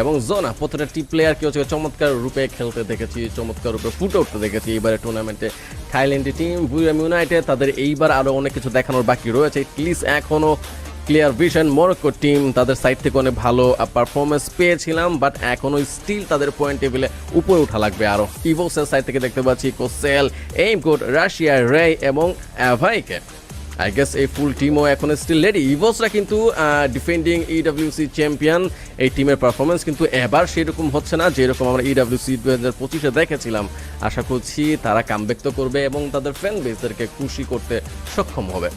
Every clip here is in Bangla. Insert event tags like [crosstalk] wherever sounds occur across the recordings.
এবং জোনা প্রত্যেকটা প্লেয়ারকে হচ্ছে চমৎকার রূপে খেলতে দেখেছি, চমৎকার রূপে ফুটে উঠতে দেখেছি। এইবারে টুর্নামেন্টে থাইল্যান্ডের টিম বুয়াম ইউনাইটেড, তাদের এইবার আরও অনেক কিছু দেখানোর বাকি রয়েছে। প্লিজ এখনও ক্লিয়ার ভিশন মরক্কো টিম তাদের সাইড থেকে অনেক ভালো পারফরমেন্স পেয়েছিলাম বাট এখনও স্টিল তাদের পয়েন্ট টেবিলে উপরে উঠা লাগবে আরও ইভোসের সাইড থেকে দেখতে পাচ্ছি কোসেল এইম কোড রাশিয়া রে এবং অ্যাভাইকে আই গেস এই ফুল টিমও এখন স্টিল রেডি ইভোসরা কিন্তু ডিফেন্ডিং ইডব্লিউসি চ্যাম্পিয়ন এই টিমের পারফরমেন্স কিন্তু এবার সেরকম হচ্ছে না, যেরকম আমরা ইডব্লিউসি দু হাজার পঁচিশে দেখেছিলাম। আশা করছি তারা কামব্যাক তো করবে এবং তাদের ফ্যান বেসদেরকে খুশি করতে সক্ষম হবে।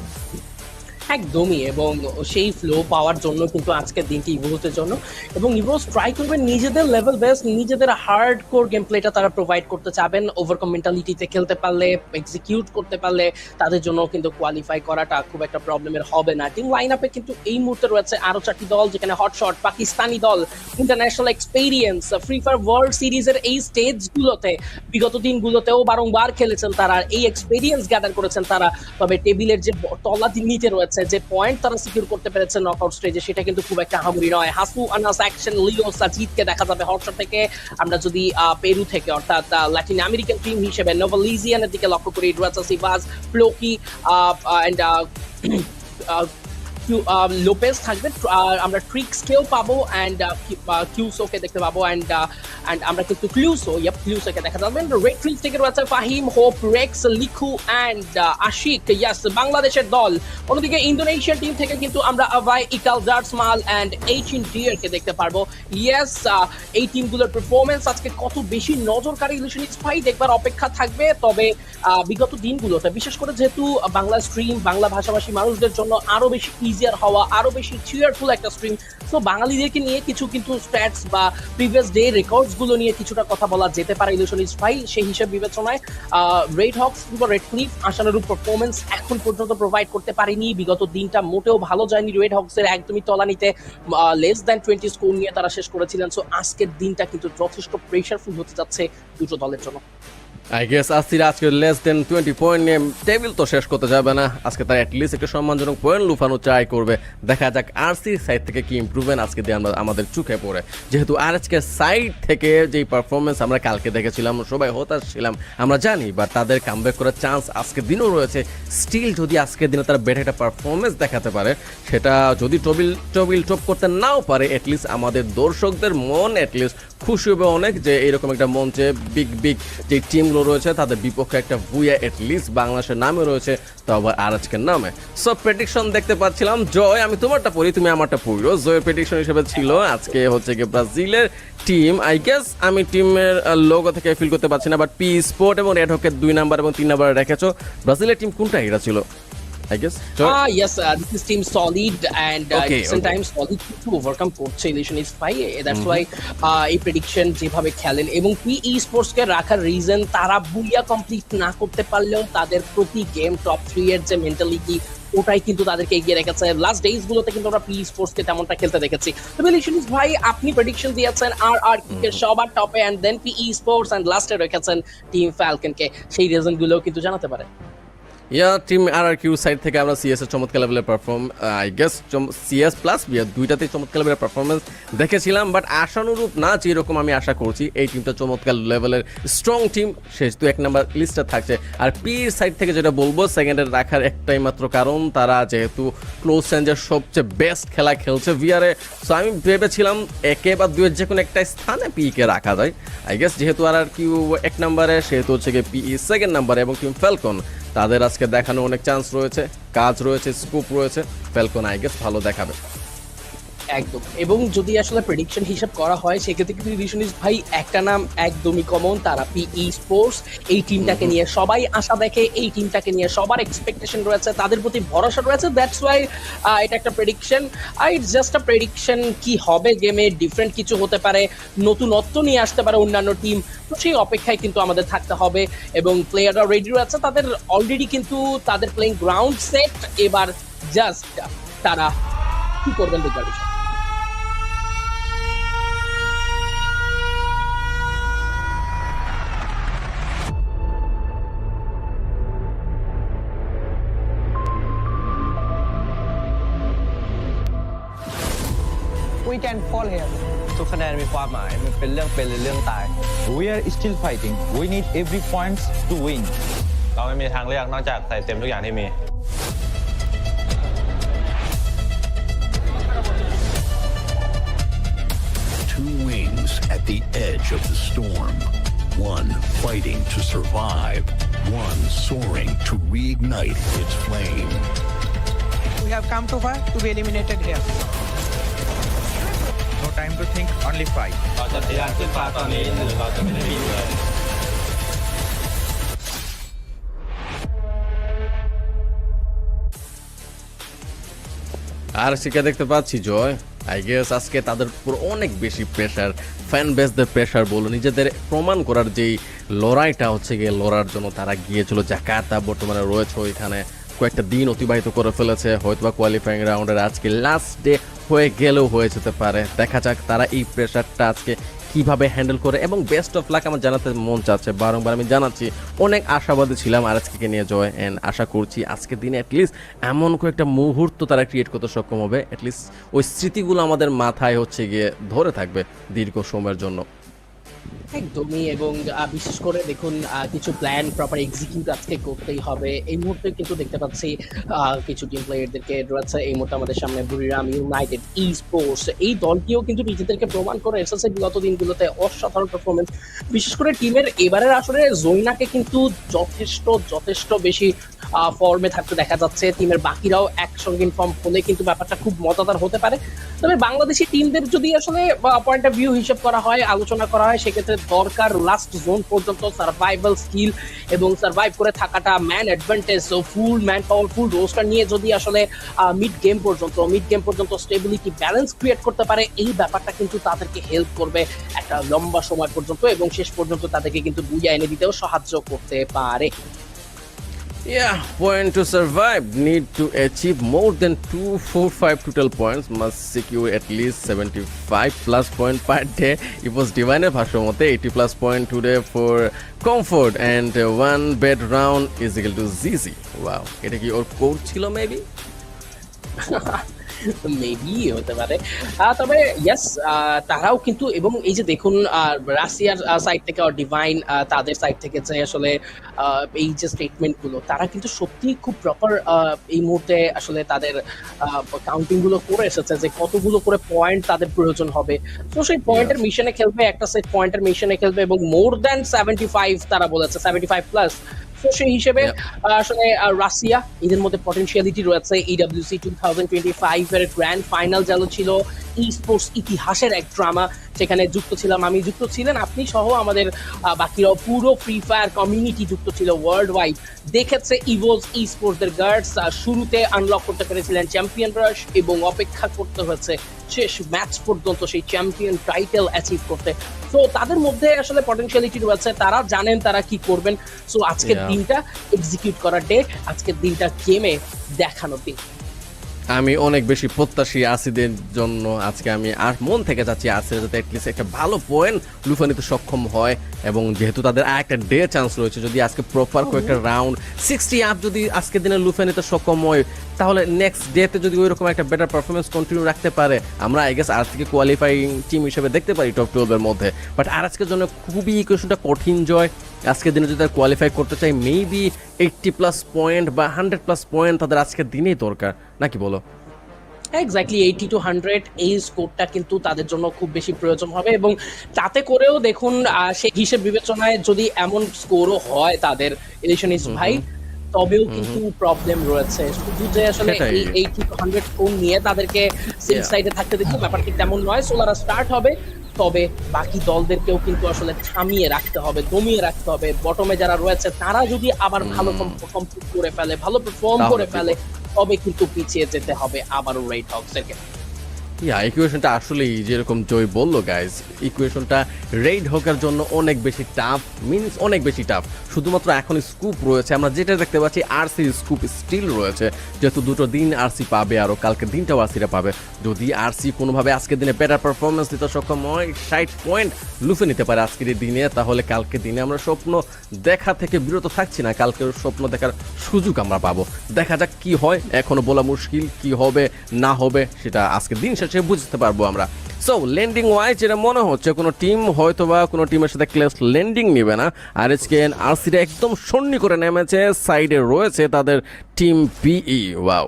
একদমই, এবং সেই ফ্লো পাওয়ার জন্য কিন্তু আজকের দিনটি ইভোসের জন্য। এবং ইভোস ট্রাই করবেন নিজেদের লেভেল বেস্ট নিজেদের হার্ড কোর গেম প্লেটা তারা প্রোভাইড করতে চাবেন। ওভারকম মেন্টালিটিতে খেলতে পারলে এক্সিকিউট করতে পারলে, তাদের জন্য কিন্তু কোয়ালিফাই করাটা খুব একটা প্রবলেমের হবে না। টিম লাইন আপে কিন্তু এই মুহূর্তে রয়েছে আরও চারটি দল, যেখানে হটশট পাকিস্তানি দল international experience Free Fire World সিরিজের এই স্টেজগুলোতে বিগত দিনগুলোতেও বারংবার খেলেছেন তারা। এই এক্সপিরিয়েন্স গ্যাদার করেছেন তারা। তবে টেবিলের যে তলা নিচে রয়েছে যে পয়েন্ট তারা সিকিউর করতে পেরেছে নকআউট স্টেজে সেটা কিন্তু খুব একটা হামুরি নয়। হাসু, আনাস অ্যাকশন লিও সাজিদকে দেখা যাবে হটশট থেকে। আমরা যদি পেরু থেকে, অর্থাৎ ল্যাটিন আমেরিকান টিম হিসেবে নোভালিজিয়ানের দিকে লক্ষ্য করি ডুয়াচা সিভাস ফ্লোকি অ্যান্ড লোপেজ থাকবে। আমরা ট্রিক্সকেও পাবো অ্যান্ড কিউসোকে দেখতে পাবো অ্যান্ড অ্যান্ড আমরা কিন্তু ক্লিউসো ইয়াপ ক্লিউসোকে দেখা রেড থেকে রয়েছে ফাহিম হোপ রেক্স লিখু অ্যান্ড আশিক ইয়াস বাংলাদেশের দল। অন্যদিকে ইন্দোনেশিয়ান টিম থেকে কিন্তু আমরা আভাই ইকাল অ্যান্ড এইচ ইন ডিয়ারকে দেখতে পারব। ইয়েস এই টিমগুলোর পারফরমেন্স আজকে কত বেশি নজরকারী দেখবার অপেক্ষা থাকবে। তবে বিগত দিনগুলোতে, বিশেষ করে যেহেতু বাংলা স্ট্রিম বাংলা ভাষাভাষী মানুষদের জন্য আরও বেশি ইজিয়ার হওয়া, আরও বেশি চিয়ারফুল একটা স্ট্রিম তো বাঙালিদেরকে নিয়ে কিছু কিন্তু স্ট্যাটস বা প্রিভিয়াস ডে রেকর্ডসগুলো নিয়ে কিছুটা কথা বলা যেতে পারে ইলিশনিক্স ভাই সেই হিসেব বিবেচনায়। রেড হক্স কিংবা রেড ক্লিফ আশানুরূপ পারফরমেন্স এখন পর্যন্ত প্রোভাইড করতে পারেনি। বিগত দিনটা মোটেও ভালো যায়নি রেড হক্সের একদমই তলানিতে। লেস দ্যান টোয়েন্টি স্কোর নিয়ে তারা শেষ করেছিলেন। সো আজকের দিনটা কিন্তু যথেষ্ট প্রেশারফুল হতে যাচ্ছে দুটো দলের জন্য। আই গেস আসির আজকে লেস দেন টোয়েন্টি পয়েন্ট নিয়ে টেবিল তো শেষ করতে যাবে না। আজকে তারা অ্যাটলিস্ট একটা সম্মানজনক পয়েন্ট লুফানো ট্রাই করবে। দেখা যাক আর সি সাইড থেকে কি ইম্প্রুভমেন্ট আজকে দিয়ে আমরা আমাদের চোখে পড়ে। যেহেতু আর আজকে সাইড থেকে যেই পারফরমেন্স আমরা কালকে দেখেছিলাম, সবাই হতাশ ছিলাম, আমরা জানি বা তাদের কামব্যাক করার চান্স আজকের দিনও রয়েছে। স্টিল যদি আজকের দিনে তারা বেটার একটা পারফরমেন্স দেখাতে পারে, সেটা যদি টবিল টবিল টপ করতে নাও পারে অ্যাটলিস্ট আমাদের দর্শকদের মন অ্যাটলিস্ট খুশি হবে অনেক যে এরকম একটা মঞ্চে বিগ বিগ যে টিমগুলো রয়েছে, তাদের বিপক্ষে একটা বুয়া লিস্ট বাংলাদেশের নামে রয়েছে তো আবার আর আজকের নামে। সো প্রেডিকশন দেখতে পাচ্ছিলাম। জয়, আমি তোমারটা পড়ি, তুমি আমারটা পড়িও। জয়ের প্রেডিকশন হিসেবে ছিল আজকে হচ্ছে কি ব্রাজিলের টিম আই গেস আমি টিমের লোগো থেকে ফিল করতে পারছি না বাট পি স্পোর্ট এবং রেড হকের দুই নাম্বার এবং তিন নাম্বার রেখেছো। ব্রাজিলের টিম কোনটা এটা ছিল? I guess Ah, yes, uh, this is team solid and uh, Okay, recent okay. solid কিন্তু overcome করছে Illusion is fine that's why এই প্রেডিকশন যেভাবে খেলেন এবং পিই স্পোর্টস কে রাখার রিজন তারা বুইয়া কমপ্লিট না করতে পারলেও তাদের প্রতি গেম টপ থ্রি এর যে মেন্টালিটি ওটাই কিন্তু তাদেরকে এগিয়ে রেখেছে। লাস্ট ডেজ গুলোতে কিন্তু আমরা পি স্পোর্টস কে তেমনটা খেলতে দেখেছি। তবে ইলিশন ভাই আপনি প্রেডিকশন দিয়েছেন আর আর কিকের সবার টপে and then PE Sports and লাস্টে রেখেছেন টিম ফ্যালকন কে সেই রিজনগুলো কিন্তু জানাতে পারে। Yeah team R R Q side থেকে আমরা সিএস এর চমৎকার লেভেলের perform I guess CS plus বিয়া দুইটাতেই চমৎকার লেভেলের পারফরমেন্স দেখেছিলাম বাট আশানুরূপ না যেরকম আমি আশা করছি, এই টিমটা চমৎকার লেভেলের স্ট্রং টিম শেষ দু এক নাম্বার লিস্টে থাকছে। আর পির সাইড থেকে যেটা বলব সেকেন্ডের রাখার একটাই মাত্র কারণ, তারা যেহেতু ক্লোজ রেঞ্জের সবচেয়ে বেস্ট খেলা খেলছে ভিআরে সো আমি ভেবেছিলাম একে বা দুয়ের যে কোনো একটা স্থানে পিকে রাখা যায়। আই গেস যেহেতু আর আর কিউ এক নাম্বারে সেহেতু হচ্ছে গিয়ে পিই সেকেন্ড নাম্বারে এবং টিম ফ্যালকন তাদের আজকে দেখানো অনেক চান্স রয়েছে, কাজ রয়েছে স্কোপ রয়েছে। ফ্যালকন আই গেস ভালো দেখাবে। একদম। এবং যদি আসলে প্রেডিকশন হিসাব করা হয় সেক্ষেত্রে কিন্তু রিশনিস ভাই একটা নাম একদমই কমন তারা পিই স্পোর্টস এই টিমটাকে নিয়ে সবাই আশা দেখে এই টিমটাকে নিয়ে সবার এক্সপেকটেশন রয়েছে তাদের প্রতি ভরসা রয়েছে দ্যাটস ওয়াই এটা একটা prediction it's just a prediction কি হবে গেমে ডিফারেন্ট কিছু হতে পারে নতুনত্ব নিয়ে আসতে পারে অন্যান্য টিম তো সেই অপেক্ষায় কিন্তু আমাদের থাকতে হবে। এবং প্লেয়াররা রেডি রয়েছে তাদের অলরেডি কিন্তু তাদের প্লেইং গ্রাউন্ড সেট এবার জাস্ট তারা কি করবেন দেখবার can fall here. ทุกคะแนนมีความหมาย มันเป็นเรื่องเป็นหรือเรื่องตาย We are still fighting. We need every point to win. เราไม่มีทางเลือกนอกจากใส่เต็มทุกอย่างที่มี Two wings at the edge of the storm. One fighting to survive, one soaring to reignite its flame. We have come too far to be eliminated here. No time to think, only fight. เราจะทะยานขึ้นฟ้าตอนนี้หรือเราจะไม่ได้บินเลย আর শিখে দেখতে পাচ্ছি জয় আই গেস আজকে তাদের উপর অনেক বেশি প্রেশার ফ্যান বেসদের প্রেশার বলো নিজেদের প্রমাণ করার যেই লড়াইটা হচ্ছে গিয়ে লড়ার জন্য তারা গিয়েছিল জাকার্তা বর্তমানে রয়েছে ওইখানে কয়েকটা দিন অতিবাহিত করে ফেলেছে হয়তোবা কোয়ালিফাইং রাউন্ডের আজকে লাস্ট ডে হয়ে গেলেও হয়ে যেতে পারে। দেখা যাক তারা এই প্রেশারটা আজকে কীভাবে হ্যান্ডেল করে এবং বেস্ট অফ লাক আমার জানাতে মন চাচ্ছে। বারংবার আমি জানাচ্ছি, অনেক আশাবাদী ছিলাম আর আজকে নিয়ে জয় অ্যান্ড আশা করছি আজকের দিনে অ্যাটলিস্ট এমন একটা মুহূর্ত তারা ক্রিয়েট করতে সক্ষম হবে। অ্যাটলিস্ট ওই স্মৃতিগুলো আমাদের মাথায় হচ্ছে গিয়ে ধরে থাকবে দীর্ঘ সময়ের জন্য। একদমই, এবং বিশেষ করে দেখুন কিছু প্ল্যান প্রপার এক্সিকিউট আজকে করতেই হবে। এই মুহূর্তে কিন্তু দেখতে পাচ্ছি কিছু টিম প্লেয়ারদেরকে রয়েছে। এই মুহূর্তে আমাদের সামনে বুড়িরাম ইউনাইটেড ই স্পোর্টস এই দলটিও কিন্তু নিজেদেরকে প্রমাণ করে এসেছে বিগত দিনগুলোতে অসাধারণ পারফরমেন্স বিশেষ করে টিমের এবারের আসলে জৈনাকে কিন্তু যথেষ্ট যথেষ্ট বেশি ফর্মে থাকতে দেখা যাচ্ছে। টিমের বাকিরাও একসঙ্গে ইনফর্ম হলে কিন্তু ব্যাপারটা খুব মজাদার হতে পারে। তবে বাংলাদেশি টিমদের যদি আসলে পয়েন্ট অফ ভিউ হিসেব করা হয়, আলোচনা করা হয় সেক্ষেত্রে দরকার লাস্ট জোন পর্যন্ত সার্ভাইভাল স্কিল এবং সার্ভাইভ করে থাকাটা man advantage full man power full roster নিয়ে যদি আসলে মিড গেম পর্যন্ত মিড গেম পর্যন্ত স্টেবিলিটি ব্যালেন্স ক্রিয়েট করতে পারে, এই ব্যাপারটা কিন্তু তাদেরকে হেল্প করবে একটা লম্বা সময় পর্যন্ত এবং শেষ পর্যন্ত তাদেরকে কিন্তু বুঝে এনে দিতেও সাহায্য করতে পারে। Yeah, point to survive. Need to achieve more than 2, 4, 5 total points. Must secure at least 75 plus point per day. It was divine ভাষ্য মতে 80 plus point today for comfort and uh, one bed round is equal to ZZ. Wow. এটা কি ওর কোড ছিল [laughs] মেবি হতে পারে। তবে ইয়েস তারাও কিন্তু এবং এই যে দেখুন রাশিয়ার সাইড থেকে ডিভাইন তাদের সাইড থেকে যে আসলে এই যে স্টেটমেন্টগুলো, তারা কিন্তু সত্যি খুব প্রপার এই মুহূর্তে আসলে তাদের কাউন্টিংগুলো করে এসেছে যে কতগুলো করে পয়েন্ট তাদের প্রয়োজন হবে। তো সেই পয়েন্টের মিশনে খেলবে, একটা সেট পয়েন্টের মিশনে খেলবে এবং মোর দ্যান সেভেন্টি ফাইভ তারা বলেছে সেভেন্টি ফাইভ প্লাস সেই হিসেবে আসলে রাশিয়া এদের মধ্যে পটেনশিয়ালিটি রয়েছে EWC two thousand twenty five এর গ্র্যান্ড ফাইনাল যেন ছিল ই স্পোর্টস ইতিহাসের এক ড্রামা সেখানে যুক্ত ছিলাম আমি যুক্ত ছিলেন আপনি সহ আমাদের বাকিরাও পুরো ফ্রি ফায়ার কমিউনিটি যুক্ত ছিল ওয়ার্ল্ড ওয়াইড দেখেছে ইভোজ ই স্পোর্টসদের গার্ডস শুরুতে আনলক করতে পেরেছিলেন চ্যাম্পিয়ন রাশ এবং অপেক্ষা করতে হয়েছে শেষ ম্যাচ পর্যন্ত সেই চ্যাম্পিয়ন টাইটেল অ্যাচিভ করতে। তো তাদের মধ্যে আসলে পটেনশিয়ালিটি রয়েছে তারা জানেন তারা কি করবেন। সো আজকের দিনটা এক্সিকিউট করার ডে আজকের দিনটা গেমে দেখানো দিন আমি অনেক বেশি প্রত্যাশী আসিদের জন্য আজকে আমি আর মন থেকে যাচ্ছি আসিরা যাতে অ্যাটলিস্ট একটা ভালো পয়েন্ট লুফে নিতে সক্ষম হয়। এবং যেহেতু তাদের আর একটা ডে চান্স রয়েছে যদি আজকে প্রপার কয়েকটা রাউন্ড সিক্সটি আপ যদি আজকের দিনে লুফে নিতে সক্ষম হয় তাহলে নেক্সট ডেতে যদি ওই রকম একটা বেটার পারফরমেন্স কন্টিনিউ রাখতে পারে আমরা আই গেস আর থেকে কোয়ালিফাইং টিম হিসেবে দেখতে পারি টপ টুয়েলভের মধ্যে। বাট আর আজকের জন্য খুবই ইকুয়েশনটা কঠিন জয়। আজকের দিনে যদি তারা কোয়ালিফাই করতে চাই মেবি এইটটি প্লাস পয়েন্ট বা হান্ড্রেড প্লাস পয়েন্ট তাদের আজকের দিনেই দরকার। নাকি বলো? এক্স্যাক্টলি এইটি টু হান্ড্রেড এই স্কোরটা কিন্তু তাদের জন্য খুব বেশি প্রয়োজন হবে এবং তাতে করেও দেখুন সেই হিসেব বিবেচনায় যদি এমন স্কোরও হয় তাদের ইলেকশনিস ভাই তবেও কিন্তু প্রবলেম রয়েছে শুধু যে আসলে এই এইটি টু হান্ড্রেড কোন নিয়ে তাদেরকে সেফ সাইডে থাকতে দেখব ব্যাপারটি তেমন নয় সোলারা স্টার্ট হবে তবে বাকি দলদেরকেও কিন্তু আসলে থামিয়ে রাখতে হবে দমিয়ে রাখতে হবে বটমে যারা রয়েছে তারা যদি আবার ভালো কমপ্লিট করে ফেলে ভালো পারফর্ম করে ফেলে তবে কিন্তু পিছিয়ে যেতে হবে আবারও রেড হক্সেরকে ইয়া ইকুয়েশনটা আসলেই যেরকম জয় বলল গাইজ ইকুয়েশনটা রেড হোকের জন্য অনেক বেশি টাফ মিনস অনেক বেশি টাফ শুধুমাত্র এখন স্কুপ রয়েছে, আমরা যেটা দেখতে পাচ্ছি আরসি স্কুপ স্টিল রয়েছে। যেহেতু দুটো দিন আরসি পাবে আরও দিনটাও আরসিরা পাবে। যদি আরসি কোনোভাবে আজকের দিনে বেটার পারফরমেন্স দিতে সক্ষম হয়, ষাট পয়েন্ট লুফে নিতে পারে আজকের এই দিনে, তাহলে কালকে দিনে আমরা স্বপ্ন দেখা থেকে বিরত থাকছি না। কালকের স্বপ্ন দেখার সুযোগ আমরা পাবো। দেখা যাক কি হয়, এখনও বলা মুশকিল কি হবে, না হবে, সেটা আজকের দিন শেষে বুঝতে পারব আমরা। সো ল্যান্ডিং ওয়াইজ যেটা মনে হচ্ছে, কোনো টিম হয়তো বা কোনো টিমের সাথে ক্লেস ল্যান্ডিং নেবে না। আর এসকে আরসিটা একদম সন্নি করে নেমেছে সাইডে রয়েছে তাদের team PE wow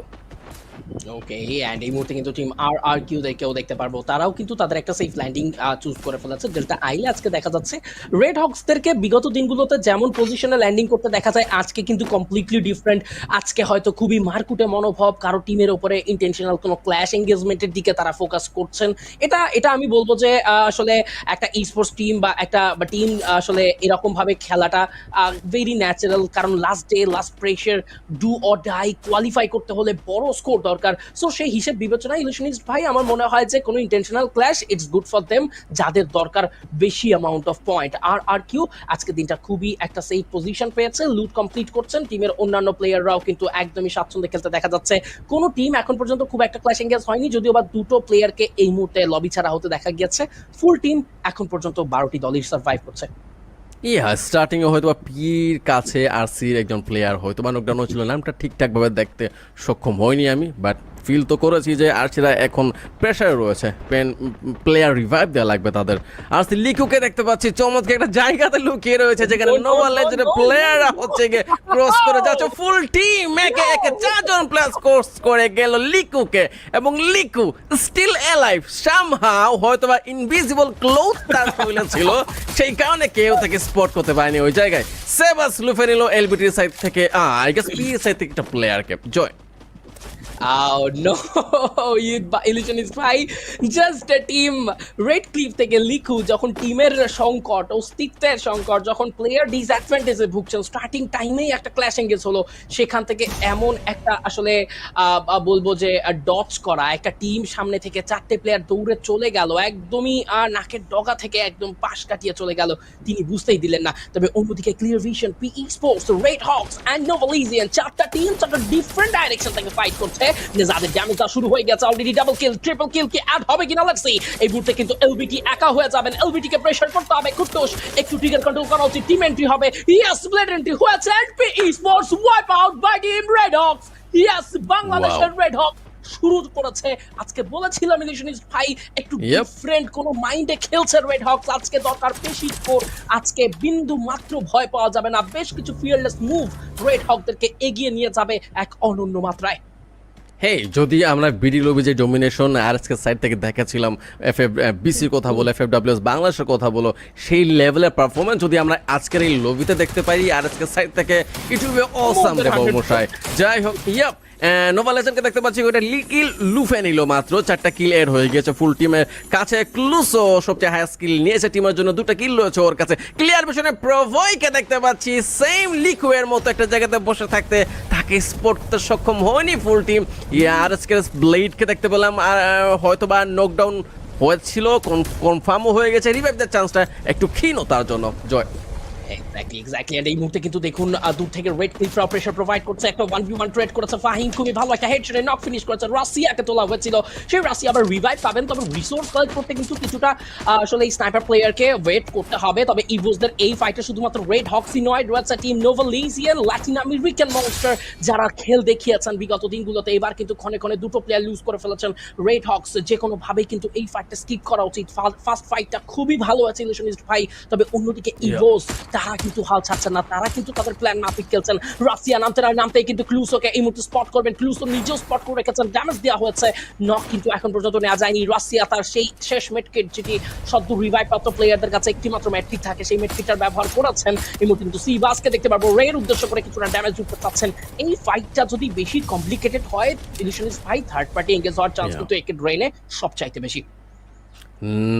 okay and এই মুহূর্তে কিন্তু টিম আর আর কিউ কেউ দেখতে পারব। তারাও কিন্তু তাদের একটা সেফ ল্যান্ডিং চুজ করে ফেলেছে। ডেল্টা আইলে আজকে দেখা যাচ্ছে রেড হকসদেরকে বিগত দিনগুলোতে যেমন পজিশনে ল্যান্ডিং করতে দেখা যায়, আজকে কিন্তু কমপ্লিটলি ডিফারেন্ট আজকে হয়তো খুবই মারকুটে মনোভাব, কারও টিমের উপরে ইন্টেনশনাল কোনো ক্ল্যাশ এঙ্গেজমেন্টের দিকে তারা ফোকাস করছেন। এটা এটা আমি বলব যে আসলে একটা স্পোর্টস টিম বা একটা টিম আসলে এরকম ভাবে খেলাটা ভেরি ন্যাচারাল কারণ last day last pressure do or die qualify করতে হলে বড় স্কোর দরকার। সো সেই হিসেব বিবেচনায় ইলিশনিস্ট ভাই, আমার মনে হয় যে কোনো intentional clash it's good for them যাদের দরকার বেশি amount of point R R Q আজকে দিনটা খুবই একটা সেফ পজিশন পেয়েছে লুট কমপ্লিট করছেন টিমের অন্যান্য প্লেয়াররাও কিন্তু একদমই স্বাচ্ছন্দ্যে খেলতে দেখা যাচ্ছে। কোনো টিম এখন পর্যন্ত খুব একটা ক্ল্যাশ এঙ্গেজ হয়নি, যদিও বা দুটো প্লেয়ারকে এই মুহূর্তে লবি ছাড়া হতে দেখা গিয়েছে। ফুল টিম এখন পর্যন্ত বারোটি দলই সার্ভাইভ করছে। ইয়া স্টার্টিং এ হয়তোবা পির কাছে আরসির একজন প্লেয়ার হয়তো বা নকডাউন ছিল নামটা ঠিকঠাকভাবে দেখতে সক্ষম হয়নি আমি বাট ফিল তো করেছি যে আরসিরা এখন প্রেশারে রয়েছে। পেন প্লেয়ার রিভাইভ দেওয়া লাগবে তাদের। আরসি লিকুকে দেখতে পাচ্ছি চমৎকার একটা জায়গাতে লুকিয়ে রয়েছে যেখানে Oh, no, নোভা লেজেন্ডের প্লেয়াররা হচ্ছে গিয়ে ক্রস করে যাচ্ছে। ফুল টিম একে একে চারজন প্লাস ক্রস করে গেল লিকুকে এবং লিকু স্টিল এলাইভ সামহাও হয়তো বা ইনভিজিবল ক্লোথ তার শরীরে ছিল। সেই কারণে কেউ তাকে স্পট করতে পারেনি ওই জায়গায়। সেবাস লুফে নিল এলবিটির সাইড থেকে আই গেস পি সাইড থেকে একটা প্লেয়ারকে জয় Oh no, [laughs] you illusionist ভাই জাস্ট টিম রেড ক্লিফ থেকে লিখু যখন টিমের সংকট অস্তিত্বের সংকট যখন প্লেয়ার ডিসঅ্যাডভান্টেজে ভুগছেন স্টার্টিং টাইমেই একটা ক্ল্যাশ এঙ্গেজ হলো সেখান থেকে এমন একটা আসলে বলব যে ডচ করা একটা টিম সামনে থেকে চারটে প্লেয়ার দৌড়ে চলে গেল একদমই নাকের ডগা থেকে একদম পাশ কাটিয়ে চলে গেল তিনি বুঝতেই দিলেন না। তবে অন্যদিকে Clear Vision P Sports Red Hawks and নোভালিজিয়ান চারটা টিম চারটা ডিফারেন্ট ডাইরেকশন থেকে ফাইট করছে। যাদের ড্যামেজটা শুরু হয়ে গেছে already double kill triple kill কি অ্যাড হবে কিনা এই মুহূর্তে কিন্তু এলবিটি একা হয়ে যাবেন। এলবিটি কে প্রেসার করতে হবে কুটুস একটু ট্রিগার কন্ট্রোল করা উচিত টিম এন্ট্রি হবে। ইয়েস ব্লেড এন্ট্রি হয়েছে and P Sports wipe out by team Red Hawks yes বাংলাদেশের রেড হক শুরু করেছে। আজকে বলেছিলাম ইলিশনিস্ট ভাই একটু ডিফারেন্ট কোন মাইন্ডে খেলছে রেড হকস আজকে দরকার বেশি স্কোর আজকে বিন্দু মাত্র ভয় পাওয়া যাবে না। বেশ কিছু ফিয়ারলেস মুভ রেড হকদেরকে এগিয়ে নিয়ে যাবে এক অনন্য মাত্রায়। হেই যদি আমরা বিডি লবি যে ডোমিনেশন আর এসকে সাইড থেকে দেখাচ্ছিলাম এফ এফ বিসির কথা বলো এফ এফ ডাব্লিউএস বাংলাদেশের কথা বলো সেই লেভেলের পারফরমেন্স যদি আমরা আজকের এই লবিতে দেখতে পাই আর এসকে সাইড থেকে ইট উইল বি অসাম রে মশাই। যাই হোক ইয়াপ নোভা লেজেন্ডকে দেখতে পাচ্ছি ওটা কিল লুফে নিল মাত্র। চারটা কিল এড হয়ে গেছে ফুল টিমের কাছে ক্লুসো সবচেয়ে হাই স্কিল নিয়েছে টিমের জন্য। দুটো কিল রয়েছে ওর কাছে। ক্লিয়ার পিছনে প্রভয়কে দেখতে পাচ্ছি সেম লিকুয়ের মতো একটা জায়গাতে বসে থাকতে, তাকে স্পট করতে সক্ষম হয়নি ফুল টিম আর ইয়ার ব্লেডকে দেখতে পেলাম, আর হয়তো বা নকডাউন হয়েছিল কনফার্মও হয়ে গেছে। রিভাইভ দেওয়ার চান্সটা একটু ক্ষীণ তার জন্য, জয়। এক্স্যাক্টলি এক্স্যাক্টলি এন্ড এই মুহূর্তে কিন্তু দেখুন দূর থেকে রেড ক্লিফরা প্রেশার প্রোভাইড করছে। একটা ওয়ান ভি ওয়ান ট্রেড করেছে ফাহিম। খুবই ভালো একটা হেডশটে নক ফিনিশ করেছে রাশিয়াকে তোলা হয়েছিল। সেই রাশিয়া আবার রিভাইভ পাবেন তবে রিসোর্স কালেক্ট করতে কিন্তু কিছুটা আসলে এই স্নাইপার প্লেয়ারকে ওয়েট করতে হবে। তবে ইভোসদের এই ফাইটে শুধুমাত্র রেড হক্সই নয় রয়েছে টিম নোভালিজিয়ান ল্যাটিন আমেরিকান মনস্টার যারা খেল দেখিয়েছেন বিগত দিনগুলোতে। এবার কিন্তু ক্ষণে ক্ষণে দুটো প্লেয়ার লুজ করে ফেলেছেন রেড হক্স যে কোনো ভাবেই কিন্তু এই ফাইটটা স্কিপ করা উচিত। ফার্স্ট ফাইটটা খুবই ভালো আছে ইলিশনিস্ট ভাই। তবে অন্যদিকে ইভোস তারা কিন্তু হাল ছাড়ছেন না। তারা কিন্তু তাদের প্ল্যান মাফিক খেলছেন। রাশিয়া নামতে নামতেই কিন্তু ক্লুসোকে এই মুহূর্তে স্পট করবেন। ক্লুসো নিজেও স্পট করে রেখেছেন। ড্যামেজ দেওয়া হয়েছে। নক কিন্তু এখন পর্যন্ত নেওয়া যায়নি। রাশিয়া তার সেই শেষ মেটকিট যেটি সদ্য রিভাইভ প্রাপ্ত প্লেয়ারদের কাছে একটি মাত্র মেটকিট থাকে সেই মেটকিটটার ব্যবহার করেছেন। এই মুহূর্তে কিন্তু সিবাসকে দেখতে পারব। রের উদ্দেশ্য করে কিছুটা ড্যামেজ যুক্ত চাচ্ছেন। এই ফাইটটা যদি বেশি কমপ্লিকেটেড হয় ইলিশনিস্ট ভাই থার্ড পার্টি এঙ্গেজ হওয়ার চান্স কিন্তু একে ড্রেনে সবচাইতে বেশি।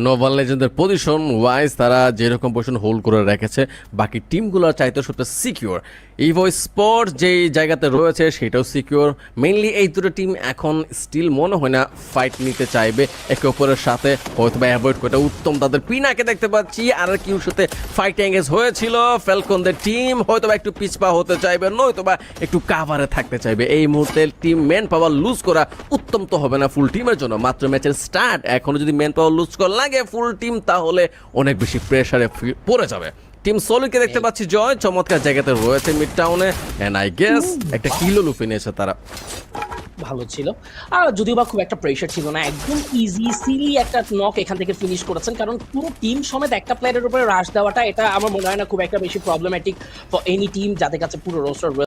নোভাল লেজেন্ডের পজিশন ওয়াইজ তারা যেরকম পজিশন হোল্ড করে রেখেছে, বাকি টিমগুলোর চাইতে সবচেয়ে সিকিউর ইভো স্পোর্ট যেই জায়গাতে রয়েছে সেটাও সিকিউর মেইনলি এই দুটো টিম এখন স্টিল মনে হয় না ফাইট নিতে চাইবে। একে অপরের সাথে হয়তো বা অ্যাভয়েড করে উত্তম। তাদের পিনাকে দেখতে পাচ্ছি আর কিউর সাথে ফাইট এঙ্গেজ হয়েছিল। ফেলকনদের টিম হয়তো বা একটু পিছপা হতে চাইবে নয়তো বা একটু কাভারে থাকতে চাইবে। এই মুহূর্তে টিম মেন পাওয়ার লুজ করা উত্তম তো হবে না ফুল টিমের জন্য। মাত্র ম্যাচের স্টার্ট এখনও যদি মেন পাওয়ার লুজ করা। লাগে ফুল টিম তাহলে অনেক বেশি প্রেসারে পড়ে যাবে। টিম সলিডকে দেখতে পাচ্ছি জয়। চমৎকার জায়গাতে রয়েছে মিড টাউনে এন্ড আই গেস একটা কিলো লুফে নিয়েছে তারা। ভালো ছিল। আর যদিও বা খুব একটা প্রেশার ছিল না একদম ইজি সিলি একটা নক এখান থেকে ফিনিশ করেছেন। কারণ পুরো টিম সমেত একটা প্লেয়ারের উপরে রাশ দেওয়াটা এটা আমার মনে হয় না খুব একটা বেশি প্রবলেম্যাটিক ফর এনি টিম যাদের কাছে পুরো রোস্টার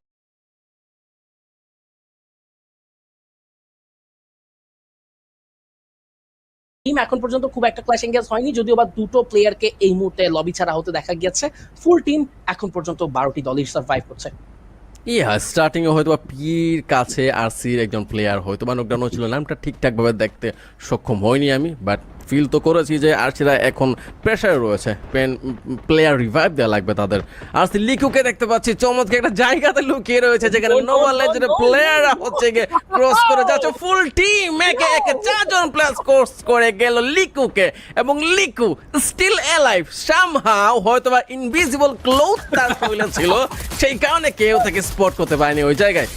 টিম এখন পর্যন্ত খুব একটা ক্লাস এঙ্গেজ হয়নি, যদিও বা দুটো প্লেয়ারকে এই মুহূর্তে লবি ছাড়া হতে দেখা গিয়েছে। ফুল টিম এখন পর্যন্ত বারোটি দলই সার্ভাইভ করছে। ইয়া স্টার্টিং এ হয়তো পির কাছে আরসির একজন প্লেয়ার হয়তো বা নোকডাউন ছিল নামটা ঠিকঠাকভাবে দেখতে সক্ষম হয়নি আমি বাট ফিল তো করেছি যে আরসিরা এখন প্রেশারে রয়েছে। পেন প্লেয়ার রিভাইভ দেওয়া লাগবে তাদের। আরসি লিকুকে দেখতে পাচ্ছি চমৎকার একটা জায়গাতে লুকিয়ে রয়েছে যেখানে Oh, no, নোভা লেজেন্ডের প্লেয়াররা হচ্ছে গিয়ে ক্রস করে যাচ্ছে। ফুল টিম একে একে চারজন প্লেয়ার ক্রস করে গেল লিকুকে এবং লিকু স্টিল অ্যালাইভ সামহাও হয়তো বা ইনভিজিবল ক্লোথ তার শরীরে ছিল। সেই কারণে কেউ তাকে স্পট করতে পারেনি ওই জায়গায়।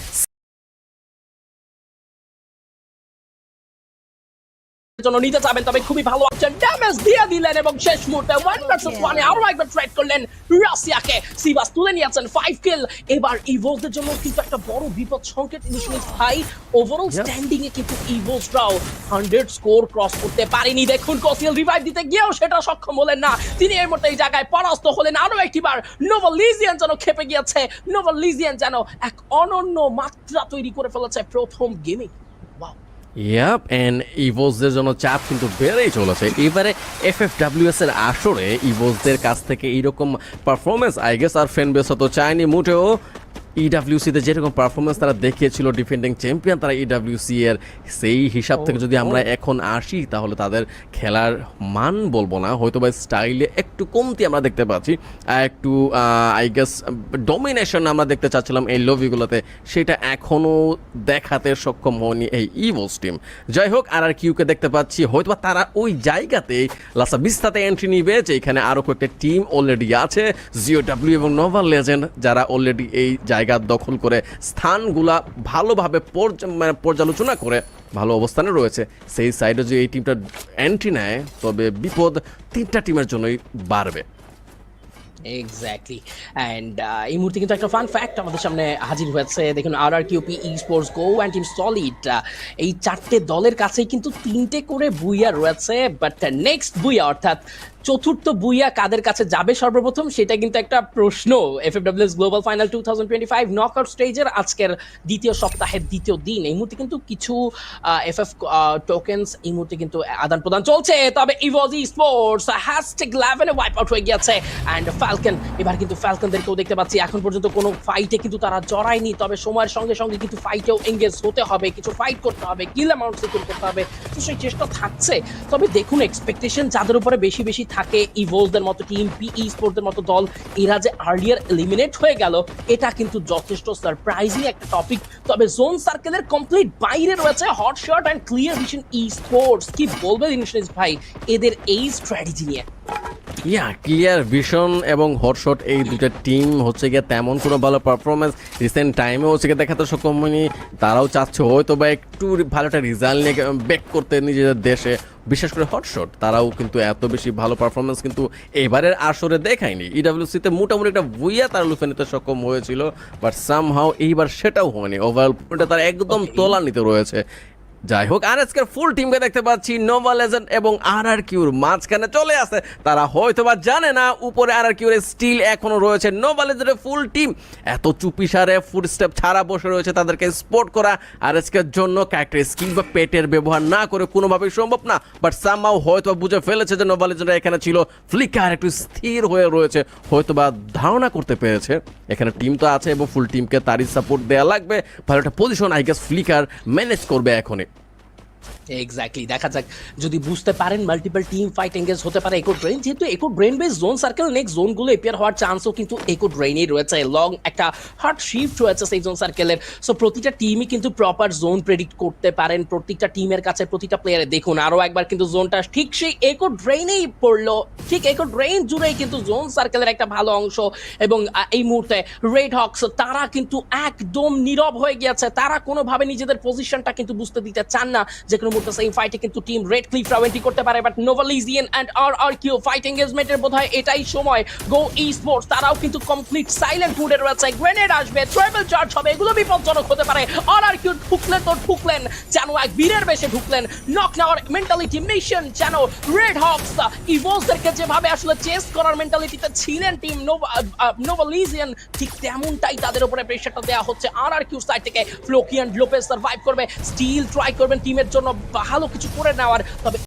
জন্য নিতে চাবেন তবে খুবই ভালো আছেন ড্যামেজ দিয়ে দিলেন এবং শেষ মুহূর্তে ওয়ান ভার্সেস ওয়ানে আরও একবার ট্রেড করলেন রাশিয়াকে। সিবাস তুলে নিয়েছেন ফাইভ কিল এবার ইভোসদের জন্য কিন্তু একটা বড় বিপদ সংকেত ইনিশিয়ালি হাই ওভারঅল স্ট্যান্ডিং এ কিন্তু ইভোসরাও হান্ড্রেড স্কোর ক্রস করতে পারেনি। দেখুন কসিল রিভাইভ দিতে গিয়েও সেটা সক্ষম হলেন না। তিনি এই মুহূর্তে এই জায়গায় পরাস্ত হলেন। আরও একটিবার নোভাল লিজিয়ান যেন খেপে গিয়েছে। নোভাল লিজিয়ান যেন এক অনন্য মাত্রা তৈরি করে ফেলেছে প্রথম গেমে ইয়াপ অ্যান্ড ইভোসদের জন্য চাপ কিন্তু বেড়েই চলেছে। এবারে এফ এফ ডাব্লিউএস এর আসরে ইভোজদের কাছ থেকে এইরকম পারফরমেন্স আই গেস আর ফ্যান বেস তো চায়নি মোটেও। ইডাব্লিউসিতে যেরকম পারফরমেন্স তারা দেখিয়েছিল ডিফেন্ডিং চ্যাম্পিয়ন তারা ইডাব্লিউসি এর সেই হিসাব থেকে যদি আমরা এখন আসি তাহলে তাদের খেলার মান বলব না। হয়তো বা স্টাইলে একটু কমতি আমরা দেখতে পাচ্ছি। একটু আই গেস ডমিনেশন আমরা দেখতে চাচ্ছিলাম এই লবিগুলোতে। সেটা এখনও দেখাতে সক্ষম হয়নি এই ইভোস টিম যাই হোক আর আর কিউকে দেখতে পাচ্ছি। হয়তো বা তারা ওই জায়গাতেই লাসা বিস্তাতে এন্ট্রি নিবে যেখানে আরও কয়েকটা টিম অলরেডি আছে। জিও ডাব্লিউ এবং নোভাল লেজেন্ড যারা অলরেডি এই জায়গা দখল করে স্থানগুলা ভালোভাবে মানে পর্যালোচনা করে ভালো অবস্থানে রয়েছে। সেই সাইডে যদি এই টিমটা এন্ট্রি নেয়, তবে বিপদ তিনটা টিমের জন্যই বাড়বে। অ্যান্ড এই মুহূর্তে কিন্তু একটা ফ্যাক্ট আমাদের সামনে হাজির R R Q P E Sports go and solid এই চারটে দলের কাছেই কিন্তু তিনটে করে বুইয়া রয়েছে। বাট নেক্সট বুইয়া অর্থাৎ চতুর্থ বুইয়া কাদের কাছে যাবে সর্বপ্রথম? সেটা কিন্তু একটা প্রশ্ন। F F W S global final two thousand twenty five knock out স্টেজের আজকের দ্বিতীয় সপ্তাহের দ্বিতীয় দিন। এই মুহূর্তে কিন্তু কিছু এফ এফ টোকেন্স এই মুহূর্তে কিন্তু আদান প্রদান চলছে। তবে ইভোজি স্পোর্টস হ্যাশট্যাগ লেভেনে ওয়াইপ আউট হয়ে গিয়েছে। অ্যান্ড ফ্যালকন এবার কিন্তু ফ্যালকনদেরকেও দেখতে পাচ্ছি। এখন পর্যন্ত কোনো ফাইটে কিন্তু তারা জড়ায়নি। তবে সময়ের সঙ্গে সঙ্গে কিন্তু ফাইটেও এঙ্গেজ হতে হবে, কিছু ফাইট করতে হবে কিল অ্যামাউন্ট সিকিউর করতে হবে। তো সেই চেষ্টা থাকছে। তবে দেখুন এক্সপেকটেশন যাদের উপরে বেশি বেশি থাকে ইভোলসদের মতো টিম পিই স্পোর্টসদের মতো দল, এরা যে আর্লিয়ার এলিমিনেট হয়ে গেল, এটা কিন্তু যথেষ্ট সারপ্রাইজিং একটা টপিক তবে জোন সার্কেলের কমপ্লিট বাইরে রয়েছে Hot Shot and Clear Vision E Sports কি বলবে ইনশিয়াস ভাই? এদের এই স্ট্র্যাটেজি নিয়ে। ইয়া ক্লিয়ার ভিশন এবং হটশট এই দুটো টিম হচ্ছে গিয়ে তেমন কোনো ভালো পারফরমেন্স রিসেন্ট টাইমে হচ্ছে গিয়ে দেখাতে সক্ষম হয়নি। তারাও চাচ্ছে হয়তো বা একটু ভালো একটা রেজাল্ট নিয়ে ব্যাক করতে নিজেদের দেশে। বিশেষ করে হটশট তারাও কিন্তু এত বেশি ভালো পারফরমেন্স কিন্তু এবারের আসরে দেখায়নি। ইডাব্লিউসিতে মোটামুটি একটা বুইয়া তারা লুফে নিতে সক্ষম হয়েছিল বাট সামহাও এইবার সেটাও হয়নি। ওভারঅল তারা একদম তোলা নিতে রয়েছে। যাই হোক আর আজকের ফুল টিমকে দেখতে পাচ্ছি নোভা লেজেন্ড এবং আর আর কিউর মাঝখানে চলে আসে। তারা হয়তো বা জানে না, উপরে আর আর কিউর স্টিল এখনও রয়েছে নোভা লেজেন্ডের ফুল টিম এত চুপি সারে ফুড স্টেপ ছাড়া বসে রয়েছে তাদেরকে স্পোর্ট করা। আর আজকের জন্য ক্যারেক্টার স্কিল বা পেটের ব্যবহার না করে কোনোভাবেই সম্ভব না। বাট সামাও হয়তো বুঝে ফেলেছে যে নোভা লেজেন্ডরা এখানে ছিল। ফ্লিকার একটু স্থির হয়ে রয়েছে। হয়তো বা ধারণা করতে পেরেছে। এখানে টিম তো আছে এবং ফুল টিমকে তারই সাপোর্ট দেওয়া লাগবে। ভালো একটা position I guess Flicker manage করবে এখনই। এক্স্যাক্টলি দেখা যাক। যদি বুঝতে পারেন মাল্টিপল টিম ফাইট এঙ্গেজ হতে পারে একো ড্রেন যেহেতু echo drain base zone circle next জোনগুলো appear হওয়ার চান্সও কিন্তু একো ড্রেনেই রয়েছে। লং একটা হার্ড শিফট রয়েছে সেই জোন সার্কেলের সো প্রতিটা টিমই কিন্তু প্রপার জোন প্রেডিক্ট করতে পারেন। প্রত্যেকটা টিমের কাছে প্রতিটা প্লেয়ারে দেখুন আরও একবার কিন্তু জোনটা ঠিক সেই একো ড্রেনেই পড়ল। ঠিক একো ড্রেন জুড়েই কিন্তু জোন সার্কেলের একটা ভালো অংশ। এবং এই মুহূর্তে রেড হক্স তারা কিন্তু একদম নীরব হয়ে গিয়েছে। তারা কোনোভাবে নিজেদের পজিশনটা কিন্তু বুঝতে দিতে চান না। যে কোনো মুহূর্তে সেই ফাইটে কিন্তু টিম রেড ক্লিফরা এন্ট্রি করতে পারে but নোভালিজিয়ান and R R Q fight এঙ্গেজমেন্টের বোধহয় এটাই সময়। গো ই স্পোর্টস তারাও কিন্তু কমপ্লিট সাইলেন্ট মুডে রয়েছে। গ্রেনেড আসবে ট্রাইবেল চার্জ হবে, এগুলো বিপজ্জনক হতে পারে। আর আর কিউ ঢুকলেন তো ঢুকলেন, যেন এক বীরের বেশে ঢুকলেন। নক নেওয়ার মেন্টালিটি মিশন যেন রেড হকস ইভোসদেরকে যেভাবে আসলে চেস করার মেন্টালিটিতে ছিলেন টিম নোভালিজিয়ান ঠিক তেমনটাই তাদের উপরে প্রেশারটা দেওয়া হচ্ছে। আর আর কিউ সাইড থেকে ফ্লোকিয়ান লোপেস সার্ভাইভ করবে। স্টিল ট্রাই করবেন টিমের জন্য। ভালো কিছু করে নেওয়ার তবে